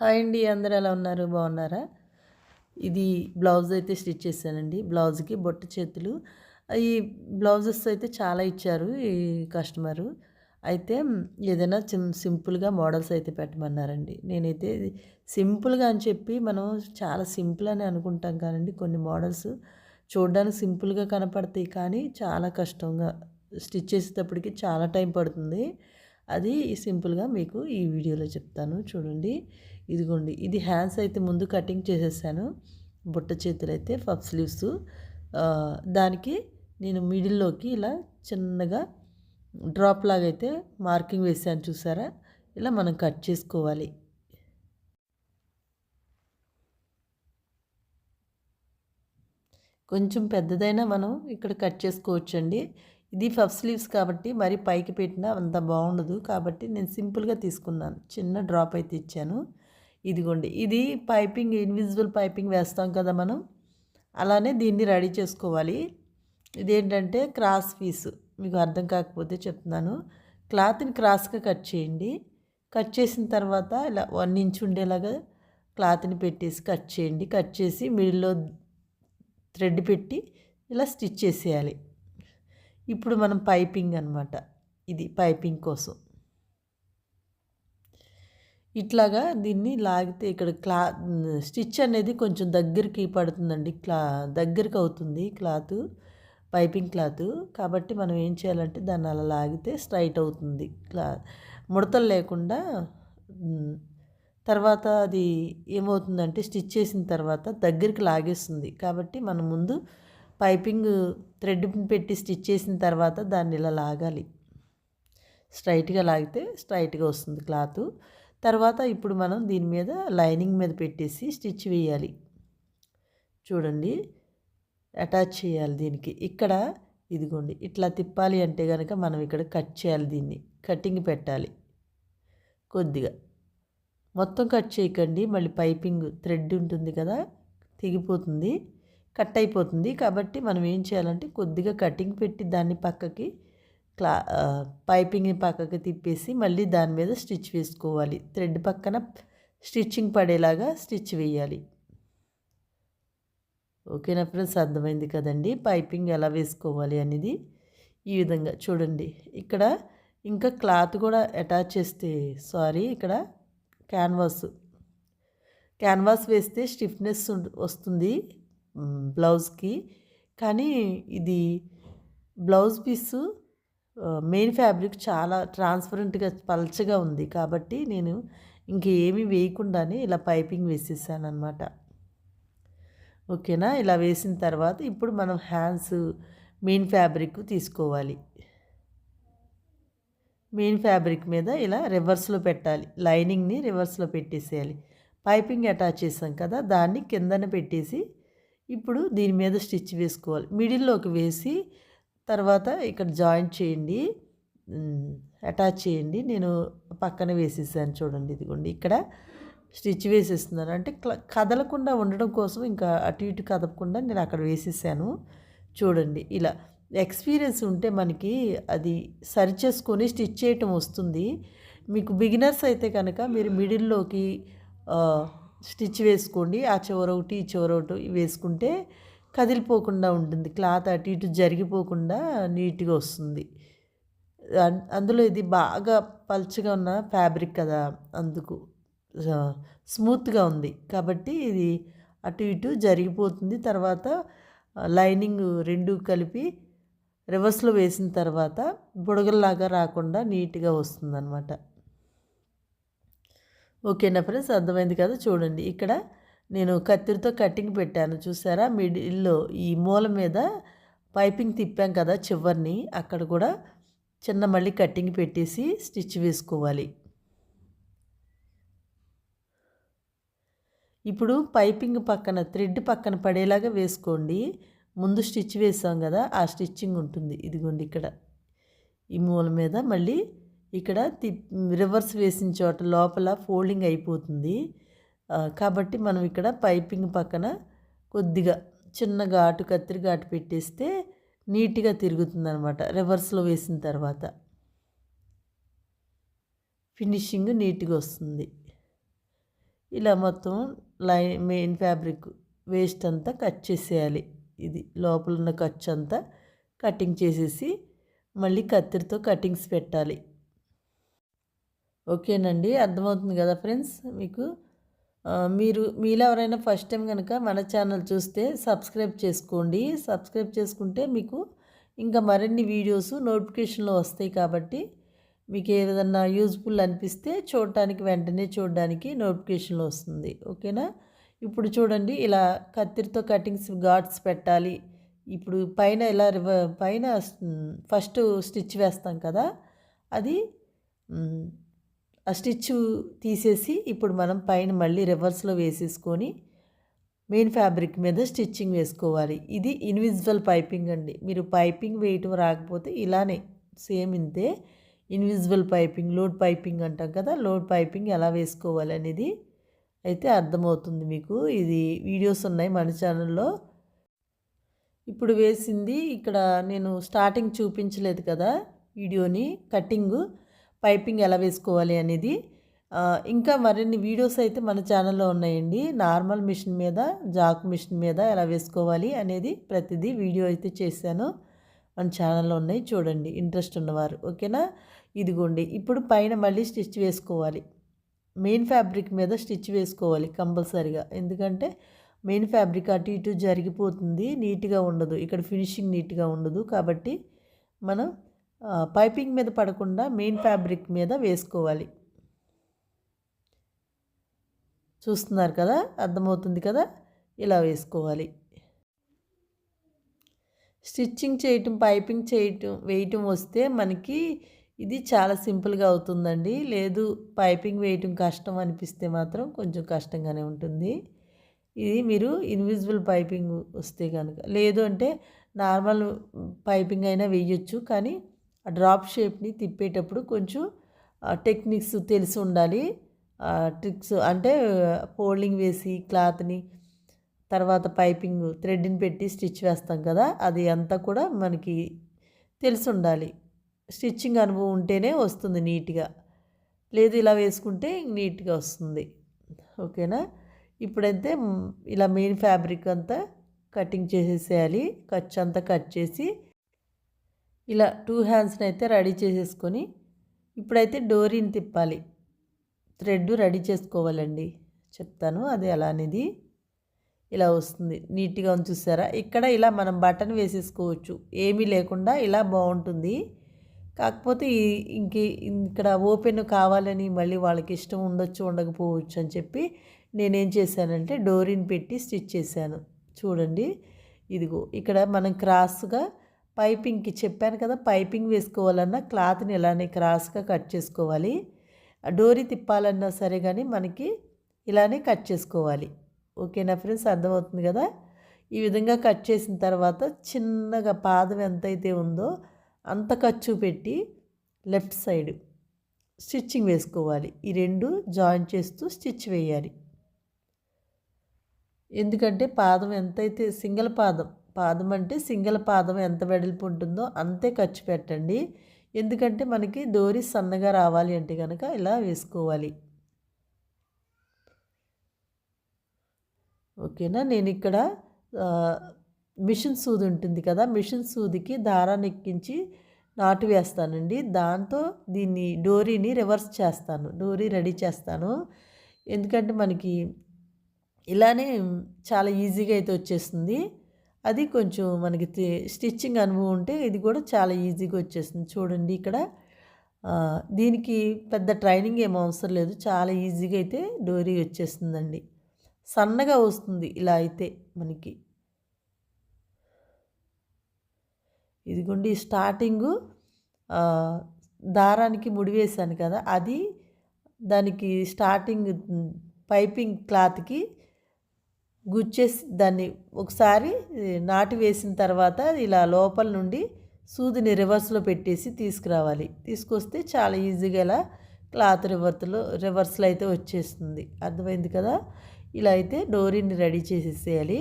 Hi అండి అందరు ఎలా ఉన్నారు? బాగున్నారా? ఇది బ్లౌజ్ అయితే స్టిచ్ చేశానండి. బ్లౌజ్కి బొట్ట చేతులు. ఈ బ్లౌజెస్ అయితే చాలా ఇచ్చారు ఈ కస్టమరు. అయితే ఏదైనా సిం సింపుల్గా మోడల్స్ అయితే పెట్టమన్నారండి. నేనైతే సింపుల్గా అని చెప్పి మనం చాలా సింపుల్ అని అనుకుంటాం కానండి. కొన్ని మోడల్స్ చూడడానికి సింపుల్గా కనపడతాయి కానీ చాలా కష్టంగా స్టిచ్ చేసేటప్పటికి చాలా టైం పడుతుంది. అది సింపుల్గా మీకు ఈ వీడియోలో చెప్తాను. చూడండి. ఇదిగోండి ఇది హ్యాండ్స్ అయితే ముందు కటింగ్ చేసేసాను. బుట్ట చేతులు అయితే ఫఫ్ స్లీవ్స్ దానికి నేను మిడిల్లోకి ఇలా చిన్నగా డ్రాప్ లాగా అయితే మార్కింగ్ వేసాను చూసారా? ఇలా మనం కట్ చేసుకోవాలి. కొంచెం పెద్దదైనా మనం ఇక్కడ కట్ చేసుకోవచ్చండి. ఇది ఫఫ్ స్లీవ్స్ కాబట్టి మరి పైకి పెట్టినా అంత బాగుండదు కాబట్టి నేను సింపుల్గా తీసుకున్నాను. చిన్న డ్రాప్ అయితే ఇచ్చాను. ఇదిగోండి ఇది పైపింగ్ ఇన్విజిబుల్ పైపింగ్ వేస్తాం కదా మనం. అలానే దీన్ని రెడీ చేసుకోవాలి. ఇదేంటంటే క్రాస్ పీసు మీకు అర్థం కాకపోతే చెప్తున్నాను. క్లాత్ని క్రాస్గా కట్ చేయండి. కట్ చేసిన తర్వాత ఇలా వన్ ఇంచ్ ఉండేలాగా క్లాత్ని పెట్టేసి కట్ చేయండి. కట్ చేసి మిడిల్లో థ్రెడ్ పెట్టి ఇలా స్టిచ్ చేసేయాలి. ఇప్పుడు మనం పైపింగ్ అనమాట ఇది పైపింగ్ కోసం. ఇట్లాగా దీన్ని లాగితే ఇక్కడ క్లా స్టిచ్ అనేది కొంచెం దగ్గరికి పడుతుందండి. క్లా దగ్గరికి అవుతుంది క్లాత్ పైపింగ్ క్లాత్. కాబట్టి మనం ఏం చేయాలంటే దాన్ని అలా లాగితే స్ట్రైట్ అవుతుంది. క్లా ముడతలు లేకుండా తర్వాత అది ఏమవుతుందంటే స్టిచ్ చేసిన తర్వాత దగ్గరికి లాగేస్తుంది. కాబట్టి మనం ముందు పైపింగ్ థ్రెడ్ పెట్టి స్టిచ్ చేసిన తర్వాత దాన్ని ఇలా లాగాలి. స్ట్రైట్గా లాగితే స్ట్రైట్గా వస్తుంది క్లాత్. తర్వాత ఇప్పుడు మనం దీని మీద లైనింగ్ మీద పెట్టేసి స్టిచ్ వేయాలి. చూడండి అటాచ్ చేయాలి దీనికి. ఇక్కడ ఇదిగోండి ఇట్లా తిప్పాలి అంటే కనుక మనం ఇక్కడ కట్ చేయాలి దీన్ని. కటింగ్ పెట్టాలి కొద్దిగా. మొత్తం కట్ చేయకండి మళ్ళీ పైపింగ్ థ్రెడ్ ఉంటుంది కదా తెగిపోతుంది కట్ అయిపోతుంది. కాబట్టి మనం ఏం చేయాలంటే కొద్దిగా కటింగ్ పెట్టి దాన్ని పక్కకి క్లా పైపింగ్ని పక్కకి తిప్పేసి మళ్ళీ దాని మీద స్టిచ్ వేసుకోవాలి. థ్రెడ్ పక్కన స్టిచ్చింగ్ పడేలాగా స్టిచ్ వేయాలి. ఓకేనా ఫ్రెండ్స్? అర్థమైంది కదండి? పైపింగ్ ఎలా వేసుకోవాలి అనేది ఈ విధంగా చూడండి. ఇక్కడ ఇంకా క్లాత్ కూడా అటాచ్ చేస్తే సారీ ఇక్కడ క్యాన్వాస్. క్యాన్వాస్ వేస్తే స్టిఫ్నెస్ వస్తుంది బ్లౌజ్కి. కానీ ఇది బ్లౌజ్ పీసు మెయిన్ ఫ్యాబ్రిక్ చాలా ట్రాన్స్పరెంట్గా పల్చగా ఉంది కాబట్టి నేను ఇంకేమీ వేయకుండానే ఇలా పైపింగ్ వేసేసాను అనమాట ఓకేనా? ఇలా వేసిన తర్వాత ఇప్పుడు మనం హ్యాండ్స్ మెయిన్ ఫ్యాబ్రిక్ తీసుకోవాలి. మెయిన్ ఫ్యాబ్రిక్ మీద ఇలా రివర్స్లో పెట్టాలి. లైనింగ్ని రివర్స్లో పెట్టేసేయాలి. పైపింగ్ అటాచ్ చేసాం కదా దాన్ని కిందన పెట్టేసి ఇప్పుడు దీని మీద స్టిచ్ వేసుకోవాలి. మిడిల్లోకి వేసి తర్వాత ఇక్కడ జాయింట్ చేయండి. అటాచ్ చేయండి. నేను పక్కన వేసేసాను చూడండి ఇదిగోండి. ఇక్కడ స్టిచ్ వేసేస్తున్నాను. అంటే కదలకుండా ఉండడం కోసం ఇంకా అటు ఇటు కదపకుండా నేను అక్కడ వేసేసాను చూడండి. ఇలా ఎక్స్పీరియన్స్ ఉంటే మనకి అది సరి చేసుకొని స్టిచ్ చేయటం వస్తుంది. మీకు బిగినర్స్ అయితే కనుక మీరు మిడిల్లోకి స్టిచ్ వేసుకోండి. ఆ చివర ఒకటి ఈ చివర ఒకటి వేసుకుంటే కదిలిపోకుండా ఉంటుంది. క్లాత్ అటు ఇటు జరిగిపోకుండా నీట్గా వస్తుంది. అందులో ఇది బాగా పల్చగా ఉన్న ఫ్యాబ్రిక్ కదా అందుకు. స్మూత్గా ఉంది. కాబట్టి ఇది అటు ఇటు జరిగిపోతుంది. తర్వాత లైనింగ్ రెండు కలిపి రివర్స్లో వేసిన తర్వాత బుడగల్లాగా రాకుండా నీట్గా వస్తుందన్నమాట. ఓకేనా ఫ్రెండ్స్? అర్థమైంది కదా? చూడండి. ఇక్కడ నేను కత్తిరితో కట్టింగ్ పెట్టాను చూసారా? మిడిల్లో ఈ మూల మీద పైపింగ్ తిప్పాం కదా చివరిని అక్కడ కూడా చిన్న మళ్ళీ కటింగ్ పెట్టేసి స్టిచ్ వేసుకోవాలి. ఇప్పుడు పైపింగ్ పక్కన థ్రెడ్ పక్కన పడేలాగా వేసుకోండి. ముందు స్టిచ్ వేసాం కదా ఆ స్టిచ్చింగ్ ఉంటుంది. ఇదిగోండి ఇక్కడ. ఈ మూల మీద మళ్ళీ ఇక్కడ రివర్స్ వేసిన చోట లోపల ఫోల్డింగ్ అయిపోతుంది. కాబట్టి మనం ఇక్కడ పైపింగ్ పక్కన కొద్దిగా చిన్న ఘాటు కత్తిరి ఘాటు పెట్టేస్తే నీట్గా తిరుగుతుంది అనమాట రివర్స్లో వేసిన తర్వాత. ఫినిషింగ్ నీట్గా వస్తుంది. ఇలా మొత్తం లై మెయిన్ ఫ్యాబ్రిక్ వేస్ట్ అంతా కట్ చేసేయాలి. ఇది లోపల ఉన్న ఖర్చు అంతా కటింగ్ చేసేసి మళ్ళీ కత్తిరితో కటింగ్స్ పెట్టాలి. ఓకేనండి? అర్థమవుతుంది కదా ఫ్రెండ్స్? మీకు మీరు మీలో ఎవరైనా ఫస్ట్ టైం కనుక మన ఛానల్ చూస్తే సబ్స్క్రైబ్ చేసుకోండి. సబ్స్క్రైబ్ చేసుకుంటే మీకు ఇంకా మరిన్ని వీడియోస్ నోటిఫికేషన్లో వస్తాయి కాబట్టి మీకు ఏదన్నా యూజ్ఫుల్ అనిపిస్తే చూడటానికి వెంటనే చూడడానికి నోటిఫికేషన్లో వస్తుంది. ఓకేనా? ఇప్పుడు చూడండి ఇలా కత్తిరితో కటింగ్స్ గాడ్స్ పెట్టాలి. ఇప్పుడు పైన ఇలా పైన ఫస్ట్ స్టిచ్ వేస్తాం కదా అది స్టిచ్ తీసేసి ఇప్పుడు మనం పైన మళ్ళీ రివర్స్లో వేసేసుకొని మెయిన్ ఫ్యాబ్రిక్ మీద స్టిచ్చింగ్ వేసుకోవాలి. ఇది ఇన్విజిబుల్ పైపింగ్ అండి. మీరు పైపింగ్ వేయటం రాకపోతే ఇలానే సేమ్ ఇంతే ఇన్విజిబుల్ పైపింగ్ లోడ్ పైపింగ్ అంటాం కదా లోడ్ పైపింగ్ ఎలా వేసుకోవాలి అనేది అయితే అర్థమవుతుంది మీకు. ఇది వీడియోస్ ఉన్నాయి మన ఛానల్లో. ఇప్పుడు వేసింది ఇక్కడ నేను స్టార్టింగ్ చూపించలేదు కదా వీడియోని కటింగు. పైపింగ్ ఎలా వేసుకోవాలి అనేది ఇంకా మరిన్ని వీడియోస్ అయితే మన ఛానల్లో ఉన్నాయండి. నార్మల్ మిషన్ మీద జాక్ మిషన్ మీద ఎలా వేసుకోవాలి అనేది ప్రతిదీ వీడియో అయితే చేశాను. మన ఛానల్లో ఉన్నాయి చూడండి ఇంట్రెస్ట్ ఉన్నవారు ఓకేనా? ఇదిగోండి ఇప్పుడు పైన మళ్ళీ స్టిచ్ వేసుకోవాలి. మెయిన్ ఫ్యాబ్రిక్ మీద స్టిచ్ వేసుకోవాలి కంపల్సరిగా. ఎందుకంటే మెయిన్ ఫ్యాబ్రిక్ అటు ఇటు జరిగిపోతుంది నీట్గా ఉండదు. ఇక్కడ ఫినిషింగ్ నీట్గా ఉండదు కాబట్టి మనం పైపింగ్ మీద పడకుండా మెయిన్ ఫ్యాబ్రిక్ మీద వేసుకోవాలి. చూస్తున్నారు కదా? అర్థమవుతుంది కదా? ఇలా వేసుకోవాలి. స్టిచ్చింగ్ చేయటం పైపింగ్ చేయటం వేయటం వస్తే మనకి ఇది చాలా సింపుల్గా అవుతుందండి. లేదు పైపింగ్ వేయటం కష్టం అనిపిస్తే మాత్రం కొంచెం కష్టంగానే ఉంటుంది. ఇది మీరు ఇన్విజిబుల్ పైపింగ్ వస్తే కనుక లేదు అంటే నార్మల్ పైపింగ్ అయినా వేయచ్చు కానీ ఆ డ్రాప్ షేప్ని తిప్పేటప్పుడు కొంచెం టెక్నిక్స్ తెలిసి ఉండాలి. ట్రిక్స్ అంటే ఫోల్డింగ్ వేసి క్లాత్ని తర్వాత పైపింగ్ థ్రెడ్ని పెట్టి స్టిచ్ వేస్తాం కదా అది అంతా కూడా మనకి తెలిసి ఉండాలి. స్టిచ్చింగ్ అనుభవం ఉంటేనే వస్తుంది నీట్గా. లేదు ఇలా వేసుకుంటే నీట్గా వస్తుంది. ఓకేనా? ఇప్పుడైతే ఇలా మెయిన్ ఫ్యాబ్రిక్ అంతా కటింగ్ చేసేసేయాలి. ఖర్చు అంతా కట్ చేసి ఇలా టూ హ్యాండ్స్ని అయితే రెడీ చేసేసుకొని ఇప్పుడైతే డోరీని తిప్పాలి. థ్రెడ్ రెడీ చేసుకోవాలండి. చెప్తాను అది ఎలా అనేది. ఇలా వస్తుంది. నీట్గా చూసారా? ఇక్కడ ఇలా మనం బటన్ వేసేసుకోవచ్చు. ఏమీ లేకుండా ఇలా బాగుంటుంది. కాకపోతే ఇంక ఇక్కడ ఓపెన్ కావాలని మళ్ళీ వాళ్ళకి ఇష్టం ఉండొచ్చు ఉండకపోవచ్చు అని చెప్పి నేనేం చేశానంటే డోరీని పెట్టి స్టిచ్ చేశాను. చూడండి. ఇదిగో ఇక్కడ మనం క్రాస్గా పైపింగ్కి చెప్పాను కదా పైపింగ్ వేసుకోవాలన్నా క్లాత్ని ఇలానే క్రాస్గా కట్ చేసుకోవాలి. డోరీ తిప్పాలన్నా సరే కానీ మనకి ఇలానే కట్ చేసుకోవాలి. ఓకేనా ఫ్రెండ్స్? అర్థమవుతుంది కదా? ఈ విధంగా కట్ చేసిన తర్వాత చిన్నగా పాదం ఎంతైతే ఉందో అంత ఖర్చు పెట్టి లెఫ్ట్ సైడ్ స్టిచ్చింగ్ వేసుకోవాలి. ఈ రెండు జాయిన్ చేస్తూ స్టిచ్ వేయాలి. ఎందుకంటే పాదం ఎంతైతే సింగిల్ పాదం పాదం అంటే సింగిల్ పాదం ఎంత వెడల్పు ఉంటుందో అంతే ఖర్చు పెట్టండి. ఎందుకంటే మనకి దోరి సన్నగా రావాలి అంటే కనుక ఇలా వేసుకోవాలి. ఓకేనా? నేను ఇక్కడ మిషన్ సూది ఉంటుంది కదా మిషన్ సూదికి దారాన్ని ఎక్కించి నాటు వేస్తానండి. దాంతో దీన్ని డోరీని రివర్స్ చేస్తాను డోరీ రెడీ చేస్తాను. ఎందుకంటే మనకి ఇలానే చాలా ఈజీగా అయితే వచ్చేస్తుంది. అది కొంచెం మనకి స్టిచ్చింగ్ అనుభవం ఉంటే ఇది కూడా చాలా ఈజీగా వచ్చేస్తుంది. చూడండి ఇక్కడ. దీనికి పెద్ద ట్రైనింగ్ ఏం అవసరం లేదు. చాలా ఈజీగా అయితే డోరీ వచ్చేస్తుందండి. సన్నగా వస్తుంది ఇలా అయితే మనకి. ఇదిగోండి స్టార్టింగు. దారానికి ముడివేశాను కదా. అది దానికి స్టార్టింగ్ పైపింగ్ క్లాత్కి గుచ్చేసి దాన్ని ఒకసారి నాటి వేసిన తర్వాత ఇలా లోపల నుండి సూదిని రివర్స్లో పెట్టేసి తీసుకురావాలి. తీసుకొస్తే చాలా ఈజీగా ఇలా క్లాత్ రివర్స్లో రివర్స్లో అయితే వచ్చేస్తుంది. అర్థమైంది కదా? ఇలా అయితే డోరీని రెడీ చేసేసేయాలి.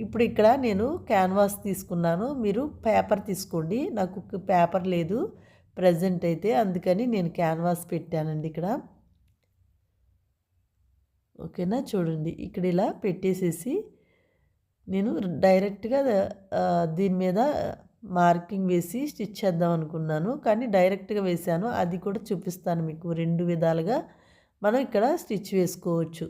ఇప్పుడు ఇక్కడ నేను క్యాన్వాస్ తీసుకున్నాను. మీరు పేపర్ తీసుకోండి. నాకు పేపర్ లేదు. ప్రజెంట్ అయితే అందుకని నేను క్యాన్వాస్ పెట్టానండి ఇక్కడ. ఓకేనా? చూడండి. ఇక్కడ ఇలా పెట్టేసేసి నేను డైరెక్ట్గా దీని మీద మార్కింగ్ వేసి స్టిచ్ చేద్దాం అనుకున్నాను. కానీ డైరెక్ట్గా వేసాను. అది కూడా చూపిస్తాను మీకు. రెండు విధాలుగా మనం ఇక్కడ స్టిచ్ వేసుకోవచ్చు.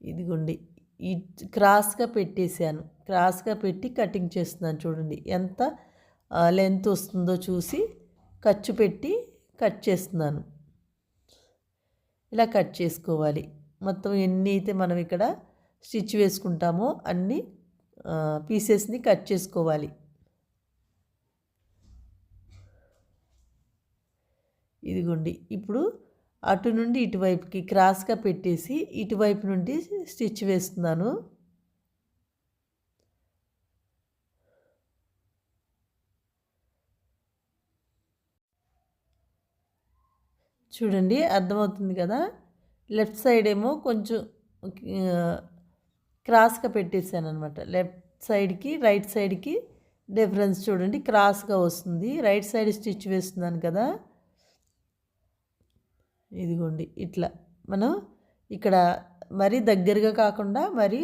ఇదిగోండి. ఈ క్రాస్గా పెట్టేశాను క్రాస్గా పెట్టి కటింగ్ చేస్తున్నాను చూడండి. ఎంత లెంత్ వస్తుందో చూసి ఖర్చు పెట్టి కట్ చేస్తున్నాను. ఇలా కట్ చేసుకోవాలి. మొత్తం ఎన్ని అయితే మనం ఇక్కడ స్టిచ్ వేసుకుంటామో అన్ని పీసెస్ని కట్ చేసుకోవాలి. ఇదిగోండి ఇప్పుడు అటు నుండి ఇటువైపుకి క్రాస్గా పెట్టేసి ఇటువైపు నుండి స్టిచ్ వేస్తున్నాను. చూడండి అర్థమవుతుంది కదా? లెఫ్ట్ సైడ్ ఏమో కొంచెం క్రాస్గా పెట్టేశాను అనమాట లెఫ్ట్ సైడ్కి రైట్ సైడ్కి డిఫరెన్స్ చూడండి క్రాస్గా వస్తుంది. రైట్ సైడ్ స్టిచ్ వేస్తున్నాను కదా? ఇదిగోండి ఇట్లా. మనం ఇక్కడ మరీ దగ్గరగా కాకుండా మరీ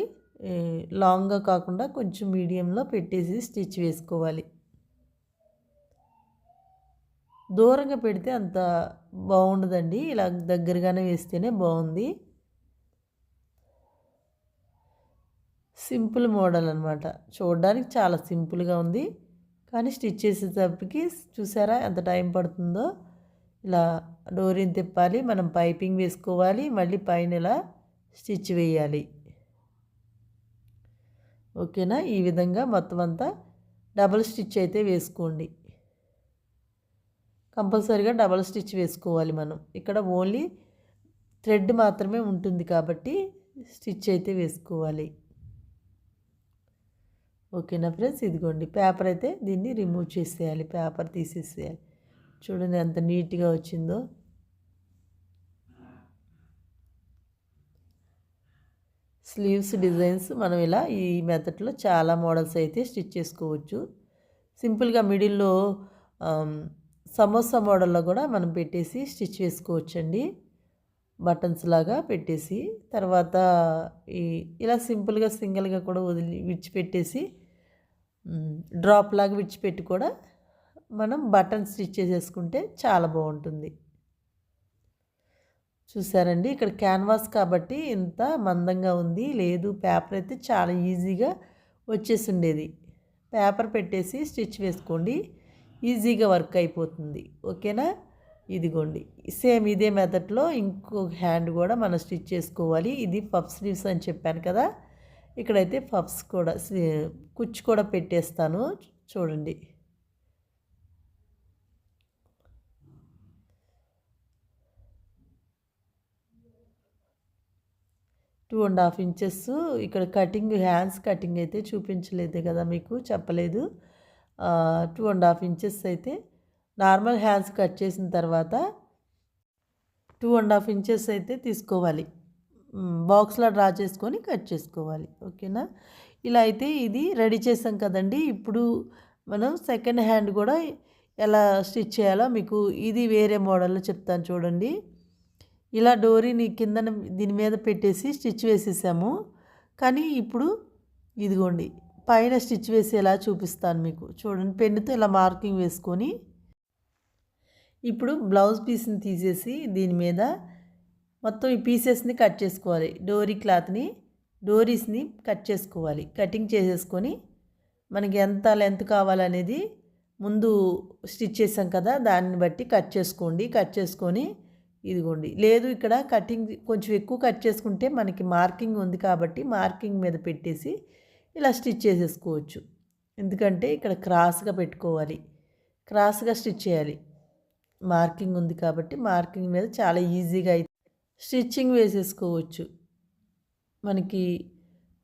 లాంగ్గా కాకుండా కొంచెం మీడియంలో పెట్టేసి స్టిచ్ వేసుకోవాలి. దూరంగా పెడితే అంత బాగుండదండి. ఇలా దగ్గరగానే వేస్తేనే బాగుంది. సింపుల్ మోడల్ అనమాట చూడడానికి చాలా సింపుల్గా ఉంది. కానీ స్టిచ్ చేసేటప్పటికి చూసారా ఎంత టైం పడుతుందో. ఇలా డోరీని తిప్పాలి మనం పైపింగ్ వేసుకోవాలి మళ్ళీ పైన ఇలా స్టిచ్ వేయాలి. ఓకేనా? ఈ విధంగా మొత్తం అంతా డబుల్ స్టిచ్ అయితే వేసుకోండి. కంపల్సరీగా డబల్ స్టిచ్ వేసుకోవాలి మనం. ఇక్కడ ఓన్లీ థ్రెడ్ మాత్రమే ఉంటుంది కాబట్టి స్టిచ్ అయితే వేసుకోవాలి. ఓకేనా ఫ్రెండ్స్? ఇదిగోండి పేపర్ అయితే దీన్ని రిమూవ్ చేసేయాలి పేపర్ తీసేసేయాలి. చూడండి ఎంత నీట్గా వచ్చిందో. స్లీవ్స్ డిజైన్స్ మనం ఇలా ఈ మెథడ్లో చాలా మోడల్స్ అయితే స్టిచ్ చేసుకోవచ్చు. సింపుల్గా మిడిల్లో సమోసా మోడల్లో కూడా మనం పెట్టేసి స్టిచ్ వేసుకోవచ్చండి బటన్స్ లాగా పెట్టేసి తర్వాత ఈ ఇలా సింపుల్గా సింగిల్గా కూడా వదిలి విడిచిపెట్టేసి డ్రాప్ లాగా విడిచిపెట్టి కూడా మనం బటన్ స్టిచ్ చేసేసుకుంటే చాలా బాగుంటుంది. చూసారండి? ఇక్కడ క్యాన్వాస్ కాబట్టి ఇంత మందంగా ఉంది. లేదు పేపర్ అయితే చాలా ఈజీగా వచ్చేసి ఉండేది. పేపర్ పెట్టేసి స్టిచ్ వేసుకోండి. ఈజీగా వర్క్ అయిపోతుంది. ఓకేనా? ఇదిగోండి. సేమ్ ఇదే మెథడ్లో ఇంకో హ్యాండ్ కూడా మనం స్టిచ్ చేసుకోవాలి. ఇది పఫ్ స్లీవ్స్ అని చెప్పాను కదా. ఇక్కడైతే పఫ్స్ కూడా కుచ్చు కూడా పెట్టేస్తాను. చూడండి. Two and half inches. ఇక్కడ కటింగ్ హ్యాండ్స్ కటింగ్ అయితే చూపించలేదు కదా మీకు? చెప్పలేదు. టూ అండ్ హాఫ్ ఇంచెస్ అయితే నార్మల్ హ్యాండ్స్ కట్ చేసిన తర్వాత టూ అండ్ హాఫ్ ఇంచెస్ అయితే తీసుకోవాలి. బాక్స్లో డ్రా చేసుకొని కట్ చేసుకోవాలి. ఓకేనా? ఇలా అయితే ఇది రెడీ చేసాం కదండి. ఇప్పుడు మనం సెకండ్ హ్యాండ్ కూడా ఎలా స్టిచ్ చేయాలో మీకు ఇది వేరే మోడల్లో చెప్తాను చూడండి. ఇలా డోరీని కిందన దీని మీద పెట్టేసి స్టిచ్ వేసేసాము. కానీ ఇప్పుడు ఇదిగోండి. పైన స్టిచ్ వేసేలా చూపిస్తాను మీకు. చూడండి పెన్నుతో ఇలా మార్కింగ్ వేసుకొని ఇప్పుడు బ్లౌజ్ పీస్ని తీసేసి దీని మీద మొత్తం ఈ పీసెస్ని కట్ చేసుకోవాలి. డోరీ క్లాత్ని డోరీస్ని కట్ చేసుకోవాలి. కటింగ్ చేసేసుకొని మనకి ఎంత లెంత్ కావాలనేది ముందు స్టిచ్ చేసాం కదా దాన్ని బట్టి కట్ చేసుకోండి. కట్ చేసుకొని ఇదిగోండి. లేదు ఇక్కడ కటింగ్ కొంచెం ఎక్కువ కట్ చేసుకుంటే మనకి మార్కింగ్ ఉంది కాబట్టి మార్కింగ్ మీద పెట్టేసి ఇలా స్టిచ్ చేసేసుకోవచ్చు. ఎందుకంటే ఇక్కడ క్రాస్గా పెట్టుకోవాలి. క్రాస్గా స్టిచ్ చేయాలి. మార్కింగ్ ఉంది కాబట్టి మార్కింగ్ మీద చాలా ఈజీగా అయితే స్టిచ్చింగ్ వేసేసుకోవచ్చు. మనకి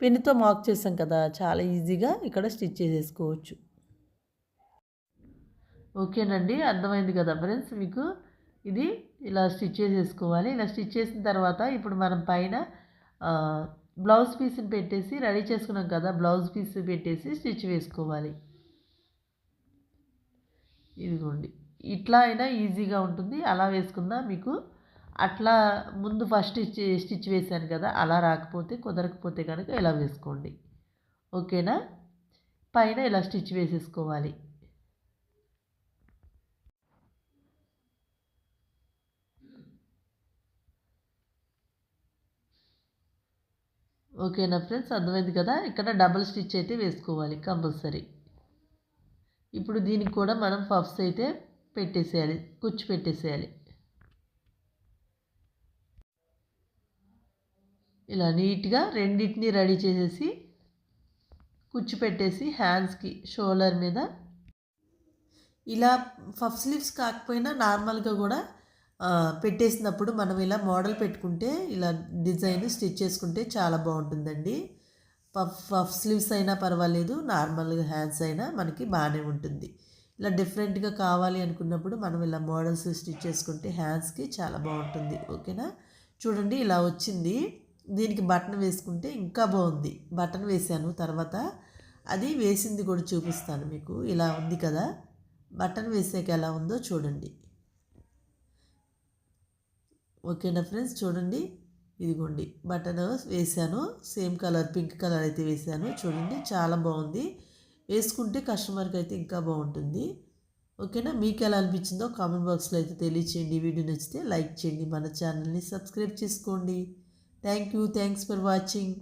పెన్నుతో మార్క్ చేసాం కదా చాలా ఈజీగా ఇక్కడ స్టిచ్ చేసేసుకోవచ్చు. ఓకేనండి అర్థమైంది కదా ఫ్రెండ్స్ మీకు? ఇది ఇలా స్టిచ్ చేసేసుకోవాలి. ఇలా స్టిచ్ చేసిన తర్వాత ఇప్పుడు మనం పైన బ్లౌజ్ పీస్ని పెట్టేసి రెడీ చేసుకున్నాం కదా బ్లౌజ్ పీస్ పెట్టేసి స్టిచ్ వేసుకోవాలి. ఇదిగోండి. ఇట్లా అయినా ఈజీగా ఉంటుంది. అలా వేసుకుందా మీకు. అట్లా ముందు ఫస్ట్ స్టిచ్ స్టిచ్ వేసాను కదా అలా రాకపోతే కుదరకపోతే కనుక ఇలా వేసుకోండి. ఓకేనా? పైన ఇలా స్టిచ్ వేసేసుకోవాలి. ఓకేనా ఫ్రెండ్స్ అర్థమైంది కదా? ఇక్కడ డబల్ స్టిచ్ అయితే వేసుకోవాలి కంపల్సరీ. ఇప్పుడు దీనికి కూడా మనం పఫ్స్ అయితే పెట్టేసేయాలి కుచ్చు పెట్టేసేయాలి. ఇలా నీట్గా రెండింటిని రెడీ చేసేసి కుచ్చు పెట్టేసి హ్యాండ్స్కి షోల్డర్ మీద. ఇలా పఫ్ స్లీవ్స్ కాకపోయినా నార్మల్గా కూడా పెట్టేసినప్పుడు మనం ఇలా మోడల్ పెట్టుకుంటే ఇలా డిజైన్ స్టిచ్ చేసుకుంటే చాలా బాగుంటుందండి. పఫ్ పఫ్ స్లీవ్స్ అయినా పర్వాలేదు నార్మల్గా హ్యాండ్స్ అయినా మనకి బాగానే ఉంటుంది. ఇలా డిఫరెంట్గా కావాలి అనుకున్నప్పుడు మనం ఇలా మోడల్స్ స్టిచ్ చేసుకుంటే హ్యాండ్స్కి చాలా బాగుంటుంది. ఓకేనా? చూడండి ఇలా వచ్చింది. దీనికి బటన్ వేసుకుంటే ఇంకా బాగుంది. బటన్ వేసాను తర్వాత అది వేసింది కూడా చూపిస్తాను మీకు. ఇలా ఉంది కదా? బటన్ వేసాక ఎలా ఉందో చూడండి. ఓకేనా ఫ్రెండ్స్? చూడండి. ఇదిగోండి. బటన్ వేసాను సేమ్ కలర్ పింక్ కలర్ అయితే వేసాను చూడండి. చాలా బాగుంది. వేసుకుంటే కస్టమర్కి అయితే ఇంకా బాగుంటుంది. ఓకేనా? మీకు ఎలా అనిపించిందో కామెంట్ బాక్స్లో అయితే తెలియచేయండి. వీడియో నచ్చితే లైక్ చేయండి. మన ఛానల్ని సబ్స్క్రైబ్ చేసుకోండి. Thank you. Thanks for watching.